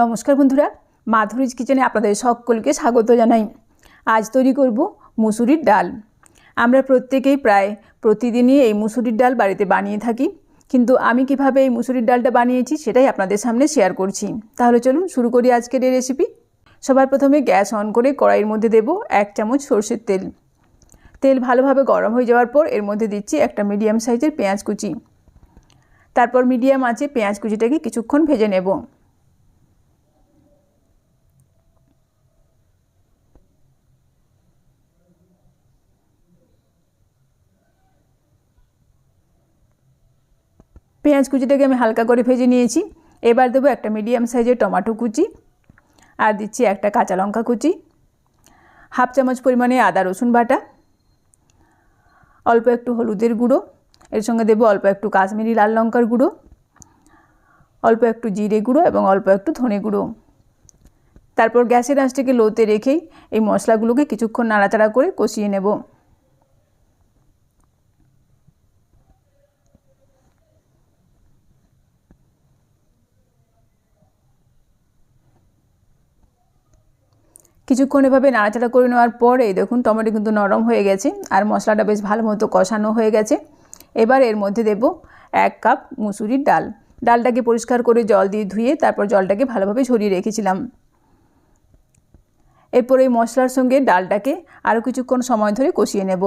নমস্কার বন্ধুরা, মাধুরীজ কিচেনে আপনাদের সকলকে স্বাগত জানাই। আজ তৈরি করব মুসুরির ডাল। আমরা প্রত্যেকেই প্রায় প্রতিদিনই এই মুসুরির ডাল বাড়িতে বানিয়ে থাকি, কিন্তু আমি কীভাবে এই মুসুরির ডালটা বানিয়েছি সেটাই আপনাদের সামনে শেয়ার করছি। তাহলে চলুন শুরু করি আজকের এই রেসিপি সবার প্রথমে গ্যাস অন করে কড়াইয়ের মধ্যে দেব এক চামচ সর্ষের তেল। তেল ভালোভাবে গরম হয়ে যাওয়ার পর এর মধ্যে দিচ্ছি একটা মিডিয়াম সাইজের পেঁয়াজ কুচি। তারপর মিডিয়াম আছে পেঁয়াজ কুচিটাকে কিছুক্ষণ ভেজে নেব। পেঁয়াজ কুচিটাকে আমি হালকা করে ভেজে নিয়েছি। এবার দেবো একটা মিডিয়াম সাইজের টমেটো কুচি আর দিচ্ছি একটা কাঁচা লঙ্কা কুচি, হাফ চামচ পরিমাণে আদা রসুন বাটা, অল্প একটু হলুদের গুঁড়ো, এর সঙ্গে দেবো অল্প একটু কাশ্মীরি লাল লঙ্কার গুঁড়ো, অল্প একটু জিরে গুঁড়ো এবং অল্প একটু ধনে গুঁড়ো। তারপর গ্যাসের আঁচটাকে লোতে রেখেই এই মশলাগুলোকে কিছুক্ষণ নাড়াচাড়া করে কষিয়ে নেব। কিছুক্ষণ এভাবে নাড়াচাড়া করে নেওয়ার পরে দেখুন টমেটো কিন্তু নরম হয়ে গেছে আর মশলাটা বেশ ভালো মতো কষানো হয়ে গেছে। এবার এর মধ্যে দেব এক কাপ মুসুরির ডাল। ডালটাকে পরিষ্কার করে জল দিয়ে ধুয়ে তারপর জলটাকে ভালোভাবে ঝরিয়ে রেখেছিলাম। এরপর এই মশলার সঙ্গে ডালটাকে আরও কিছুক্ষণ সময় ধরে কষিয়ে নেব।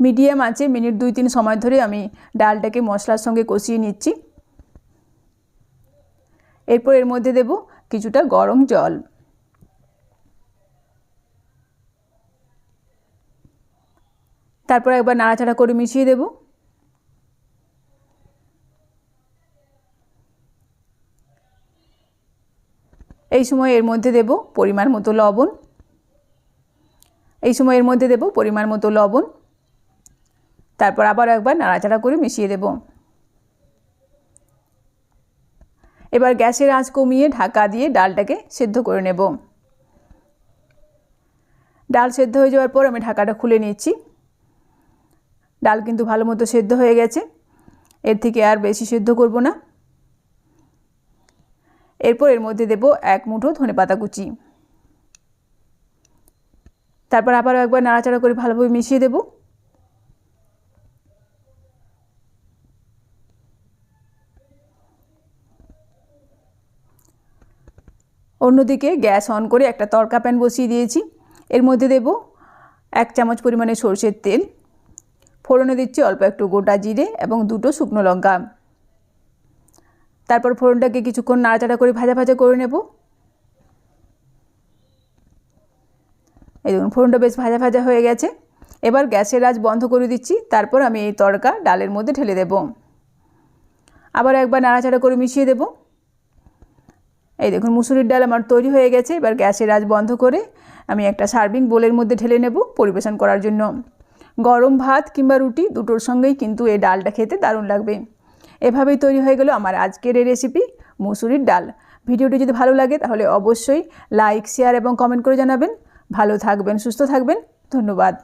মিডিয়াম আছে, মিনিট দুই, তিন সময় ধরে আমি ডালটাকে মশলার সঙ্গে কষিয়ে নিচ্ছি। এরপর এর মধ্যে দেব কিছুটা গরম জল। তারপর একবার নাড়াচাড়া করে মিশিয়ে দেব। এই সময় এর মধ্যে দেব পরিমাণ মতো লবণ। এই সময় এর মধ্যে দেব পরিমাণ মতো লবণ। তারপর আবার একবার নাড়াচাড়া করে মিশিয়ে দেব। এবার গ্যাসের আঁচ কমিয়ে ঢাকা দিয়ে ডালটাকে সেদ্ধ করে নেব। ডাল সেদ্ধ হয়ে যাওয়ার পর আমি ঢাকাটা খুলে নিচ্ছি। ডাল কিন্তু ভালো মতো সেদ্ধ হয়ে গেছে। এর থেকে আর বেশি সেদ্ধ করব না। এরপর এর মধ্যে দেব এক মুঠো ধনে পাতা কুচি। তারপর আবারও একবার নাড়াচাড়া করে ভালোভাবে মিশিয়ে দেবো। অন্যদিকে গ্যাস অন করে একটা তড়কা প্যান বসিয়ে দিয়েছি। এর মধ্যে দেব এক চামচ পরিমাণে সর্ষের তেল। ফোড়নে দিচ্ছি অল্প একটু গোটা জিরে এবং দুটো শুকনো লঙ্কা। তারপর ফোড়নটাকে কিছুক্ষণ নাড়াচাড়া করে ভাজা ভাজা করে নেব। এই দেখুন, ফোড়নটা বেশ ভাজা ভাজা হয়ে গেছে। এবার গ্যাসের আজ বন্ধ করে দিচ্ছি, তারপর আমি এই তড়কা ডালের মধ্যে ঢেলে দেব। আবার একবার নাড়াচাড়া করে মিশিয়ে দেবো। এই দেখুন, মুসুরির ডাল আমার তৈরি হয়ে গেছে। এবার গ্যাসের আজ বন্ধ করে আমি একটা সার্ভিং বোলের মধ্যে ঢেলে নেব পরিবেশন করার জন্য। গরম ভাত কিংবা রুটি দুটোর সঙ্গেই কিন্তু এই ডালটা খেতে দারুণ লাগবে। এভাবেই তৈরি হয়ে গেল আমার আজকের এই রেসিপি মুসুরির ডাল। ভিডিওটি যদি ভালো লাগে তাহলে অবশ্যই লাইক শেয়ার এবং কমেন্ট করে জানাবেন। ভালো থাকবেন, সুস্থ থাকবেন। ধন্যবাদ।